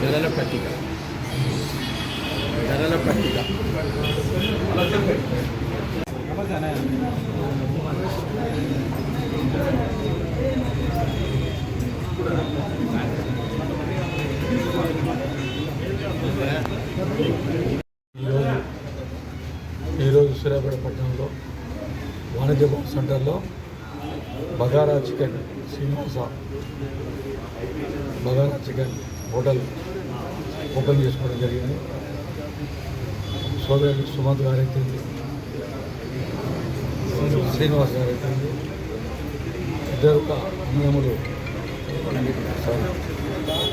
ధరల పట్టిక. ధరల పట్టిక. ఈరోజు ఈరోజు సూర్యాపేట పట్టణంలో వాణిజ్య భవన్ సెంటర్లో bagara chicken Srinivasa bagara chicken hotel open చేసుకోవడం జరిగింది. సోదరుడు సుమంత్ గారు అయితే శ్రీనివాస్ గారు అయితే ఇద్దరు ఒక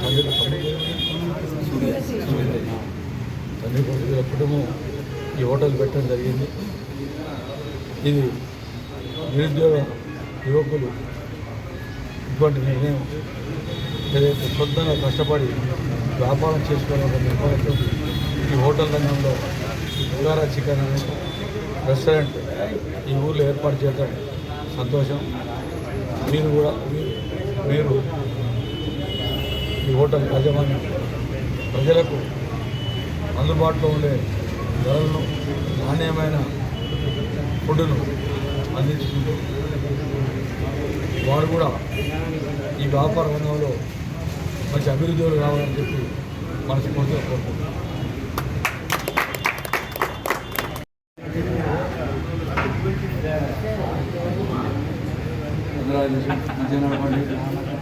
తండ్రి తండ్రి తండ్రి కొడుకుల కుటుంబం. ఈ హోటల్ పెట్టడం జరిగింది. ఇది నిరుద్యోగ యువకులు ఇటువంటి నిర్ణయం ఏదైతే సొంతంగా కష్టపడి వ్యాపారం చేసుకునే ఒక నిర్మాణంతో ఈ హోటల్ రంగంలో బుగారా చికెన్ అనే రెస్టారెంట్ ఈ ఊళ్ళో ఏర్పాటు చేయడం సంతోషం. మీరు కూడా మీరు- ఈ హోటల్ యాజమాన్యం ప్రజలకు అందుబాటులో ఉండే ధరలను నాణ్యమైన ఫుడ్ను అందించుకుంటూ వారు కూడా ఈ వ్యాపార రంగంలో మంచి అభివృద్ధిలో రావాలని చెప్పి మనసు మనస్ఫూర్తిగా కోరుకుంటున్నాం. మధ్యాహ్నం